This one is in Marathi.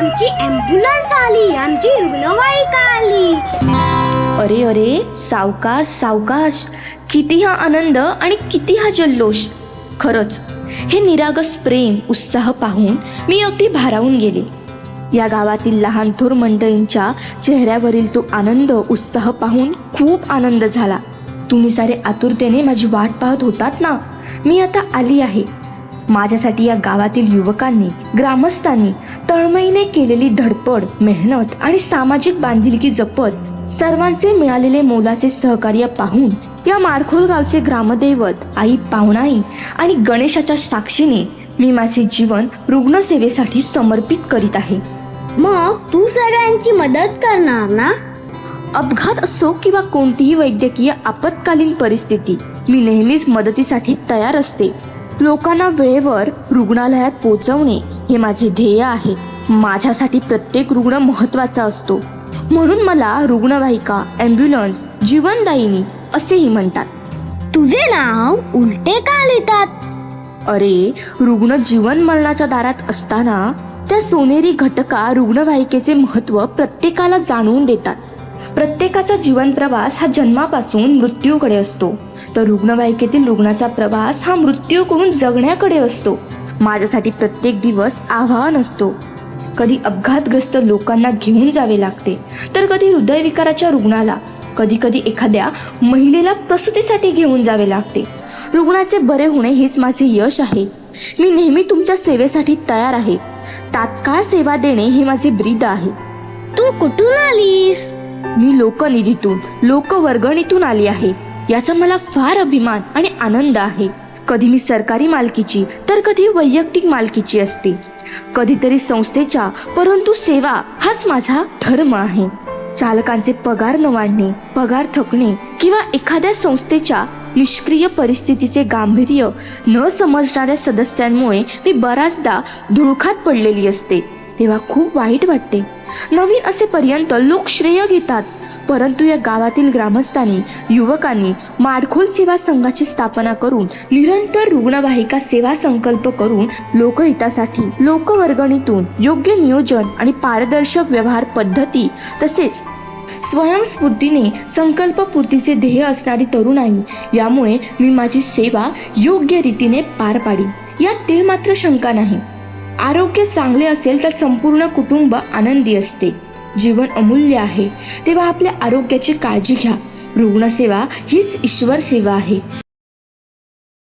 आमची ॲम्ब्युलन्स आली आमची रुग्णवाहिका आली. अरे अरे सावकाश सावकाश. किती हा आनंद आणि किती हा जल्लोष. खरंच हे निरागस प्रेम उत्साह पाहून मी अगदी भारावून गेले. या गावातील लहान थोर मंडळींच्या चेहऱ्यावरील तो आनंद उत्साह पाहून खूप आनंद झाला. तुम्ही सारे आतुरतेने माझी वाट पाहत होतात ना? मी आता आली आहे. माझ्यासाठी या गावातील युवकांनी ग्रामस्थांनी तळमळीने केलेली धडपड मेहनत आणि सामाजिक बांधिलकी जपत सर्वांचे मिळालेले मोलाचे सहकार्य पाहून या माडखोल गावचे ग्रामदैवत आई पावणाई आणि गणेशाच्या साक्षीने मी माझे जीवन रुग्णसेवेसाठी समर्पित करीत आहे. मग तू सगळ्यांची मदत करणार ना? अपघात असो किंवा कोणतीही वैद्यकीय आपत्कालीन परिस्थिती मी नेहमीच मदतीसाठी तयार असते. लोकांना वेळेवर रुग्णालयात पोहोचवणे हे माझे ध्येय आहे. माझ्यासाठी प्रत्येक रुग्ण महत्त्वाचा असतो. म्हणून मला रुग्णवाहिका ॲम्ब्युलन्स जीवनदायिनी असेही म्हणतात. तुझे नाव उलटे का लिहितात? अरे रुग्ण जीवन मरणाच्या दारात असताना त्या सोनेरी घटका रुग्णवाहिकेचे महत्त्व प्रत्येकाला जाणवून देतात. प्रत्येकाचा जीवन प्रवास हा जन्मापासून मृत्यूकडे असतो. तर रुग्णवाहिकेतील रुग्णाचा प्रवास हा मृत्यूकडून जगण्याकडे असतो. माझ्यासाठी प्रत्येक दिवस आव्हान असतो. कधी अपघातग्रस्त लोकांना घेऊन जावे लागते तर कधी हृदयविकाराच्या रुग्णाला कधी कधी एखाद्या महिलेला प्रसूतीसाठी घेऊन जावे लागते. रुग्णाचे बरे होणे हेच माझे यश आहे. मी नेहमी तुमच्या सेवेसाठी तयार आहे. तात्काळ सेवा देणे हे माझे ब्रीद आहे. तू कुठून आलीस? मी लोकनिधीतून लोकवर्गणीतून आली आहे. याचा मला फार अभिमान आणि आनंद आहे. कधी मी सरकारी मालकीची तर कधी वैयक्तिक मालकीची असते. कधीतरी संस्थेच्या परंतु सेवा हाच माझा धर्म आहे. चालकांचे पगार न वाढणे पगार थकणे किंवा एखाद्या संस्थेच्या निष्क्रिय परिस्थितीचे गांभीर्य न समजणाऱ्या सदस्यांमुळे मी बऱ्याचदा धुळखात पडलेली असते. तेव्हा खूप वाईट वाटते. नवीन असेपर्यंत लोक श्रेय घेतात. परंतु या गावातील ग्रामस्थांनी युवकांनी माडखोल सेवा संघाची स्थापना करून निरंतर रुग्णवाहिका सेवा संकल्प करून लोकहितासाठी लोकवर्गणीतून योग्य नियोजन आणि पारदर्शक व्यवहार पद्धती तसेच स्वयंस्फूर्तीने संकल्पपूर्तीचे ध्येय असणारी तरुणाई यामुळे मी माझी सेवा योग्य रीतीने पार पाडी यात तीळ मात्र शंका नाही. आरोग्य चांगले असेल तर संपूर्ण कुटुंब आनंदी असते. जीवन अमूल्य आहे. तेव्हा आपल्या आरोग्याची काळजी घ्या. रुग्णसेवा हीच ईश्वर सेवा आहे.